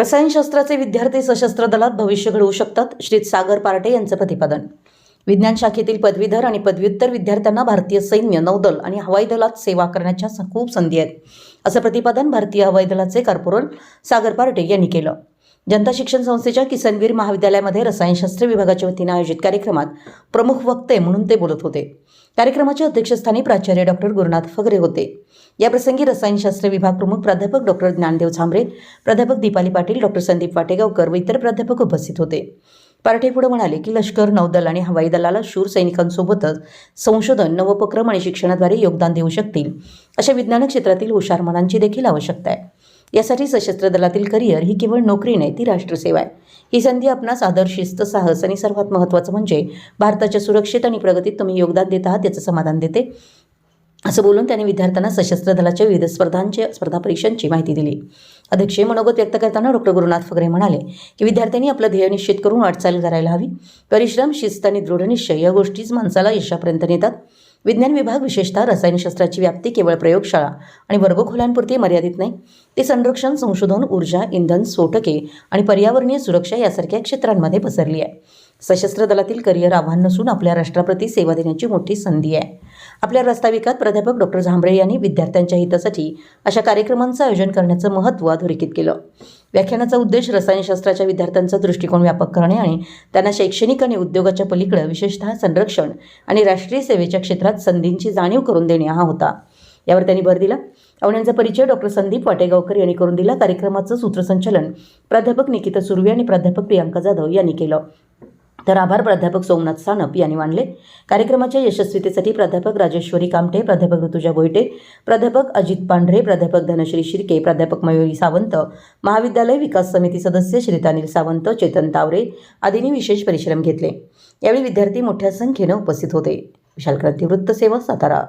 रसायनशास्त्राचे विद्यार्थी सशस्त्र दलात भविष्य घडवू शकतात श्री सागर पार्टे यांचं प्रतिपादन. विज्ञान शाखेतील पदवीधर आणि पदव्युत्तर विद्यार्थ्यांना भारतीय सैन्य नौदल आणि हवाई दलात सेवा करण्याच्या स- खूप संधी आहेत. असं प्रतिपादन भारतीय हवाई दलाचे कॉर्पोरल सागर पार्टे यांनी केलं. जनता शिक्षण संस्थेच्या किसनवीर महाविद्यालयामध्ये रसायनशास्त्र विभागाच्या वतीनं आयोजित कार्यक्रमात प्रमुख वक्ते म्हणून ते बोलत होते. कार्यक्रमाच्या अध्यक्षस्थानी प्राचार्य डॉक्टर गुरुनाथ फगरे होते. याप्रसंगी रसायनशास्त्र विभाग प्रमुख प्राध्यापक डॉक्टर ज्ञानदेव झांबरे प्राध्यापक दीपाली पाटील डॉक्टर संदीप वाटेगावकर व इतर प्राध्यापक उपस्थित होते. पार्टे पुढे म्हणाले की लष्कर नौदल आणि हवाई दलाला शूर सैनिकांसोबतच संशोधन नवोपक्रम आणि शिक्षणाद्वारे योगदान देऊ शकतील अशा विज्ञान क्षेत्रातील हुशार मनांची देखील आवश्यकता आहे. यासाठी सशस्त्र दलातील करिअर ही केवळ नोकरी नाही ती राष्ट्रसेवा आहे. ही संधी आपणास आदर शिस्त साहस आणि सर्वात महत्त्वाचं म्हणजे भारताच्या सुरक्षित आणि प्रगतीत तुम्ही योगदान देत आहात याचं समाधान देते. असं बोलून त्यांनी विद्यार्थ्यांना सशस्त्र दलाच्या विविध स्पर्धांच्या स्पर्धा परीक्षांची माहिती दिली. अध्यक्षीय मनोगत व्यक्त करताना डॉक्टर गुरुनाथ फगरे म्हणाले की विद्यार्थ्यांनी आपलं ध्येय निश्चित करून वाटचाल करायला हवी. परिश्रम शिस्त आणि दृढनिश्चय या गोष्टीच माणसाला यशापर्यंत नेतात. विज्ञान विभाग विशेषतः रसायनशास्त्राची व्याप्ती केवळ प्रयोगशाळा आणि वर्गखोल्यांपुरती मर्यादित नाही ते संरक्षण संशोधन ऊर्जा इंधन स्फोटके आणि पर्यावरणीय सुरक्षा यासारख्या क्षेत्रांमध्ये पसरली आहे. सशस्त्र दलातील करिअर आव्हान नसून आपल्या राष्ट्राप्रती सेवा देण्याची मोठी संधी आहे. आपल्या प्रास्ताविकात प्राध्यापक डॉक्टर झांबरे यांनी विद्यार्थ्यांच्या हितासाठी अशा कार्यक्रमांचं आयोजन करण्याचं महत्त्व अधोरेखित केलं. व्याख्यानाचा उद्देश रसायनशास्त्राच्या विद्यार्थ्यांचा दृष्टिकोन व्यापक करणे आणि त्यांना शैक्षणिक आणि उद्योगाच्या पलीकडे विशेषतः संरक्षण आणि राष्ट्रीय सेवेच्या क्षेत्रात संधींची जाणीव करून देणे हा होता. यावर त्यांनी भर दिला. अवण्यांचा परिचय डॉक्टर संदीप वाटेगावकर यांनी करून दिला. कार्यक्रमाचं सूत्रसंचलन प्राध्यापक निकिता सुर्वे आणि प्राध्यापक प्रियांका जाधव यांनी केलं. तर आभार प्राध्यापक सोमनाथ सानप यांनी मानले. कार्यक्रमाच्या यशस्वीतेसाठी प्राध्यापक राजेश्वरी कामटे प्राध्यापक ऋतुजा गोयटे प्राध्यापक अजित पांढरे प्राध्यापक धनश्री शिर्के प्राध्यापक मयुरी सावंत महाविद्यालय विकास समिती सदस्य श्रीतानील सावंत चेतन तावरे आदींनी विशेष परिश्रम घेतले. यावेळी विद्यार्थी मोठ्या संख्येनं उपस्थित होते. विशाल क्रांती वृत्तसेवा सातारा.